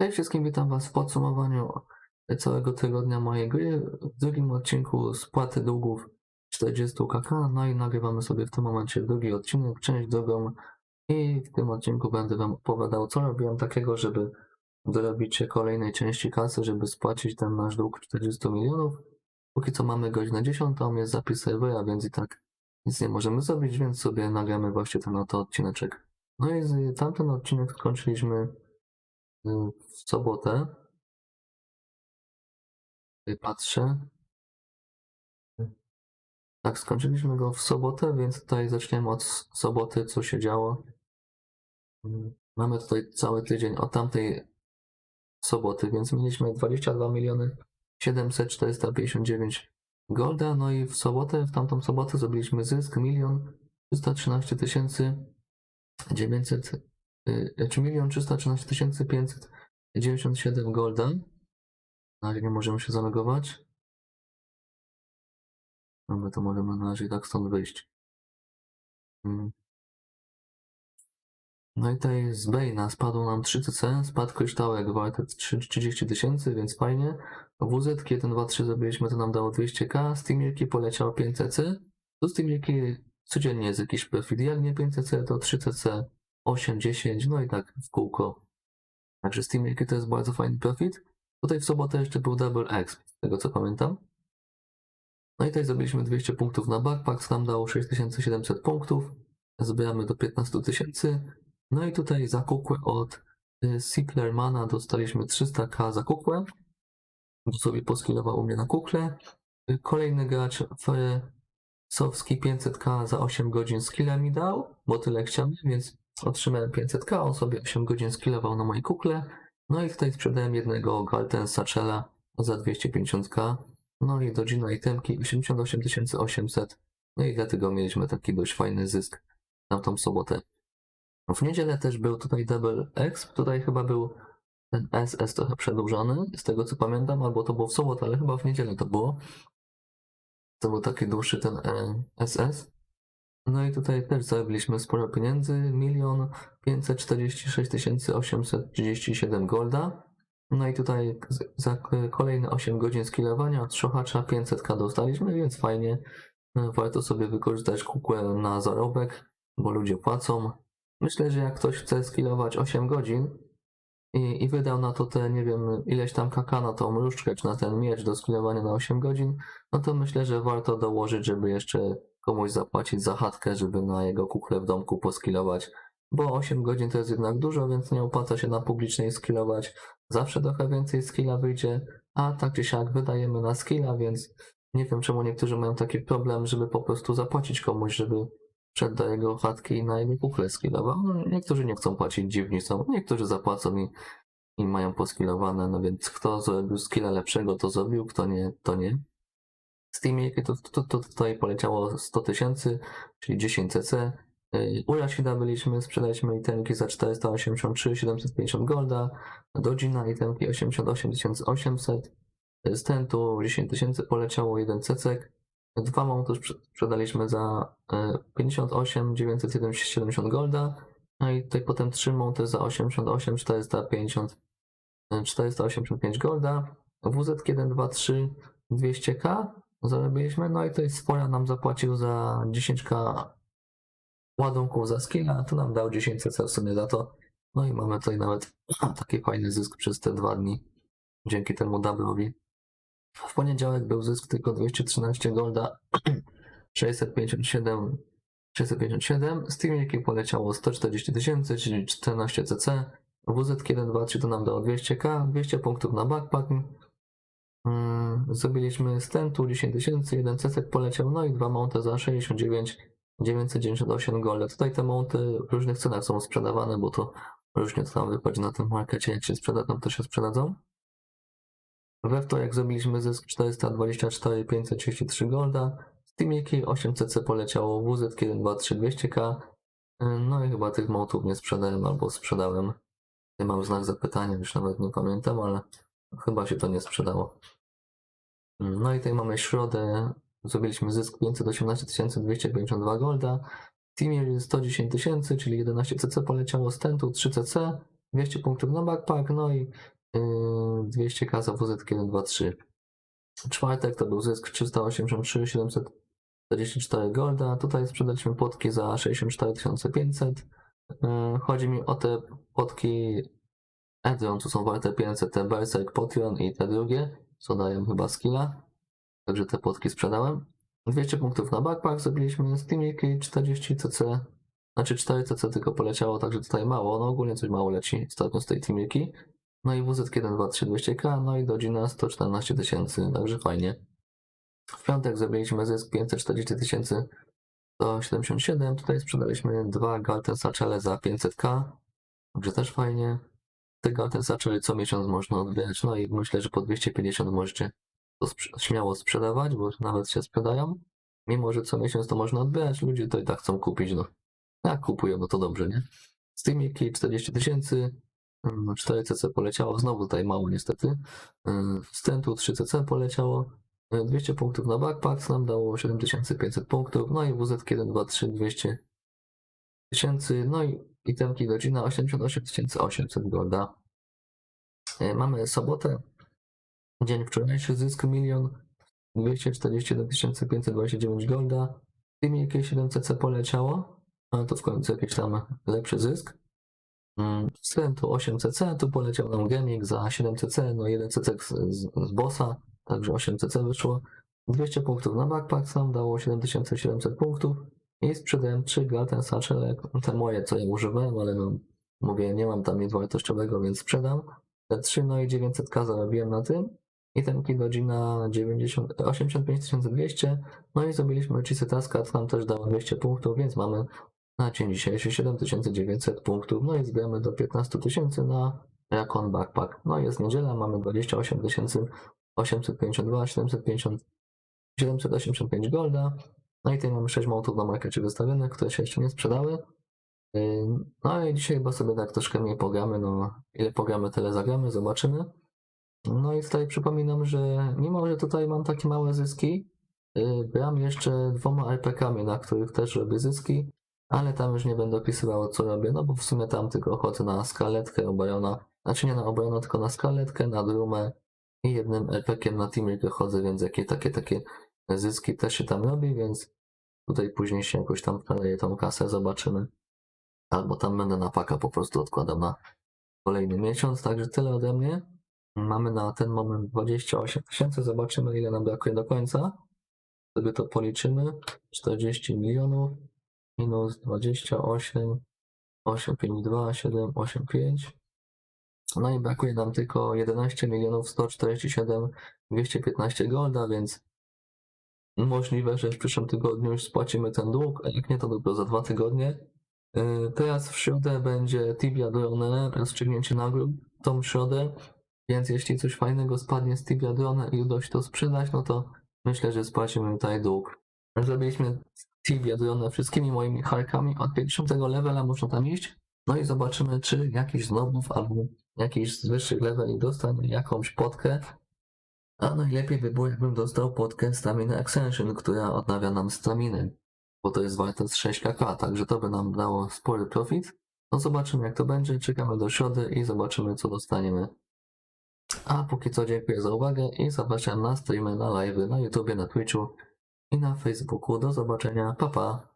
Cześć wszystkim, witam Was w podsumowaniu całego tygodnia mojej gry. W drugim odcinku spłaty długów 40 kk, no i nagrywamy sobie w tym momencie drugi odcinek, część drugą i w tym odcinku będę Wam opowiadał, co robiłem takiego, żeby dorobić się kolejnej części kasy, żeby spłacić ten nasz dług 40 milionów. Póki co mamy godzinę 10, jest zapis serwera, więc i tak nic nie możemy zrobić, więc sobie nagramy właśnie ten oto odcineczek. No i tamten odcinek skończyliśmy w sobotę. Tutaj patrzę. Tak, skończyliśmy go w sobotę, więc tutaj zaczniemy od soboty, co się działo. Mamy tutaj cały tydzień od tamtej soboty, więc mieliśmy 22 miliony 700 459 golda, no i w sobotę, w tamtą sobotę zrobiliśmy zysk 1 313 tysięcy 900 y, znaczy 1 313 597 golda. Na razie nie możemy się zalogować. No my to możemy na razie tak stąd wyjść. Mm. No i tutaj z Bane'a spadło nam 3 CC, spadł kryształek warty 3 30 tysięcy, więc fajnie. WZ 1, 2, 3 zrobiliśmy, to nam dało 200k. Steamirki poleciało 5 CC. Tu Steamirki codziennie jest jakiś profit. Jak nie 5 CC, to 3 CC, 8, 10, no i tak w kółko. Także Steamirki to jest bardzo fajny profit. Tutaj w sobotę jeszcze był Double X, z tego co pamiętam. No i tutaj zrobiliśmy 200 punktów na backpack, nam dało 6700 punktów. Zbieramy do 15 tysięcy. No i tutaj za kukłę od y, Seeplermana dostaliśmy 300k za kukłę. To sobie poskilował u mnie na kukle. Y, Kolejny gracz Sowski 500k za 8 godzin skilla mi dał, bo tyle chciałem, więc otrzymałem 500k, on sobie 8 godzin skillował na mojej kukle. No i tutaj sprzedałem jednego Galten Satchela za 250k. No i do Gina itemki 88 800. No i dlatego mieliśmy taki dość fajny zysk na tą sobotę. W niedzielę też był tutaj Double X, tutaj chyba był ten SS trochę przedłużony, z tego co pamiętam, albo to było w sobotę, ale chyba w niedzielę to było. To był taki dłuższy ten e, SS. No i tutaj też zarobiliśmy sporo pieniędzy, milion 546 837 golda. No i tutaj za kolejne 8 godzin skillowania od Szochacza 500k dostaliśmy, więc fajnie. E, Warto sobie wykorzystać kukłę na zarobek, bo ludzie płacą. Myślę, że jak ktoś chce skillować 8 godzin i, i wydał na to te, nie wiem, ileś tam kaka na tą różdżkę, czy na ten miecz do skillowania na 8 godzin, no to myślę, że warto dołożyć, żeby jeszcze komuś zapłacić za chatkę, żeby na jego kuklę w domku poskilować. Bo 8 godzin to jest jednak dużo, więc nie opłaca się na publicznej skillować. Zawsze trochę więcej skilla wyjdzie, a tak czy siak wydajemy na skilla, więc nie wiem czemu niektórzy mają taki problem, żeby po prostu zapłacić komuś, żeby wszedł do jego chatki i na jego kuklę skillował. No, niektórzy nie chcą płacić, dziwni są. Niektórzy zapłacą i, i mają poskillowane, no więc kto zrobił skilla lepszego, to zrobił, kto nie, to nie. Steamie to, to, to tutaj poleciało 100 tysięcy, czyli 10 cc. Yy, U Rashida byliśmy, sprzedaliśmy itemki za 483 750 golda, do Gina itemki 88 800, z Tentu 10 tysięcy poleciało, jeden cecek, dwa mounty sprze- sprzedaliśmy za yy, 58 970 golda, no i tutaj potem trzy mounty za 88 450 yy, 485 golda, WZ 1, 2, 3 200k zarobiliśmy, no i tutaj Sfora nam zapłacił za 10k ładunków za skilla, to nam dał 10 cc w sumie za to. No i mamy tutaj nawet taki fajny zysk przez te dwa dni, dzięki temu double'owi. W poniedziałek był zysk tylko 213 golda, 657 657, Steamiki poleciało 140 tysięcy, czyli 14 cc, WZ 1, 2, 3 to nam dało 200k, 200 punktów na backpack, Zrobiliśmy z tentu 10 tysięcy, jeden cecek poleciał, no i dwa mounty za 69 998 gole. Tutaj te mounty w różnych cenach są sprzedawane, bo to różnie to tam wychodzi na tym markecie, jak się sprzeda, to się sprzedadzą. We wtorek zrobiliśmy zysk 424 533 golda, Steamiki 8 cc poleciało, WZ 1, 2, 3 200k, no i chyba tych mountów nie sprzedałem albo sprzedałem. Tutaj mam znak zapytania, już nawet nie pamiętam, ale chyba się to nie sprzedało. No i tutaj mamy środę. Zrobiliśmy zysk 518 252 golda. Teamie 110 tysięcy, czyli 11 cc poleciało z tentu, 3 cc. 200 punktów na backpack, no i yy, 200k za WZ 1, 2, 3. Czwartek to był zysk 383 744 golda. Tutaj sprzedaliśmy płotki za 64 500. Yy, Chodzi mi o te płotki Edron, tu są warte 500, te Berserk, Potion i te drugie, co dają chyba skilla. Także te płotki sprzedałem. 200 punktów na backpack zrobiliśmy, Steamiki 40 cc, znaczy 4 cc tylko poleciało, także tutaj mało, no ogólnie coś mało leci ostatnio z tej Teamiki. No i WZ 1, 2, 3, 200k, no i godzina 114 tysięcy, także fajnie. W piątek zrobiliśmy zysk 540 tysięcy 177, tutaj sprzedaliśmy dwa Galten Sachele za 500k, także też fajnie. Te Galten Sachele co miesiąc można odbierać, no i myślę, że po 250 możecie to sprz- śmiało sprzedawać, bo nawet się sprzedają. Mimo, że co miesiąc to można odbierać, ludzie to i tak chcą kupić, no. Jak kupują, no to dobrze, nie? Steamiki 40 tysięcy, 4 CC poleciało, znowu tutaj mało niestety. Stentu 3 CC poleciało, y, 200 punktów na backpack nam dało 7500 punktów, no i WZ 1, 2, 3, 200 tysięcy, no i itemki godzina 88 800 golda. Mamy sobotę, dzień wczorajszy, zysk 1 241 529 golda. Tym jakieś 7 CC poleciało, ale to w końcu jakiś tam lepszy zysk. Mm, Wstęp 8 CC, tu poleciał nam Gemik za 7 CC, no 1 CC z, z, z bossa, także 8 CC wyszło. 200 punktów na backpack nam dało 7700 punktów i sprzedałem 3 Galten Sachele, te moje co ja używałem, ale no mówię, nie mam tam nic wartościowego, więc sprzedam. Te 3, no i 900k zarobiłem na tym. I ten godzina 90, 85 200. No i zrobiliśmy Cheesy Taska, to nam też dało 200 punktów, więc mamy na dzień dzisiejszy 7900 punktów. No i zbieramy do 15 tysięcy na Rakon Backpack. No jest niedziela, mamy 28 852, 750, 785 golda. No i tutaj mamy 6 montów na markecie wystawionych, które się jeszcze nie sprzedały. No i dzisiaj chyba sobie tak troszkę mniej pogramy, no ile pogramy, tyle zagramy, zobaczymy. No i tutaj przypominam, że mimo, że tutaj mam takie małe zyski, yy, gram jeszcze dwoma RPK-ami, na których też robię zyski, ale tam już nie będę opisywał co robię, no bo w sumie tam tylko chodzę na skaletkę obrona, znaczy nie na obronę, tylko na skaletkę, na drumę i jednym RPkiem na teamie chodzę, więc jakie takie takie zyski też się tam robi, więc tutaj później się jakoś tam przeleje tą kasę, zobaczymy. Albo tam będę na paka po prostu odkładał na kolejny miesiąc, także tyle ode mnie. Mamy na ten moment 28 tysięcy, zobaczymy ile nam brakuje do końca. Sobie to policzymy. 40 milionów minus 28, 852, 785. No i brakuje nam tylko 11 milionów 147 215 golda, więc możliwe, że w przyszłym tygodniu już spłacimy ten dług, a jak nie to dopiero za dwa tygodnie. Yy, Teraz w środę będzie Tibia Drone, rozstrzygnięcie nagród tą środę, więc jeśli coś fajnego spadnie z Tibia Drone i uda się to sprzedać, no to myślę, że spłacimy tutaj dług. Zrobiliśmy Tibia Drone wszystkimi moimi harkami, od 50 levela można tam iść, no i zobaczymy, czy jakiś z albo jakiś z wyższych leveli dostanie jakąś potkę, a najlepiej by było, jakbym dostał potkę Stamina Extension, która odnawia nam staminę, bo to jest warte z 6 kk, także to by nam dało spory profit. No zobaczymy jak to będzie, czekamy do środy i zobaczymy co dostaniemy. A póki co dziękuję za uwagę i zapraszam na streamy, na live'y, na YouTubie, na Twitchu i na Facebooku. Do zobaczenia, pa pa!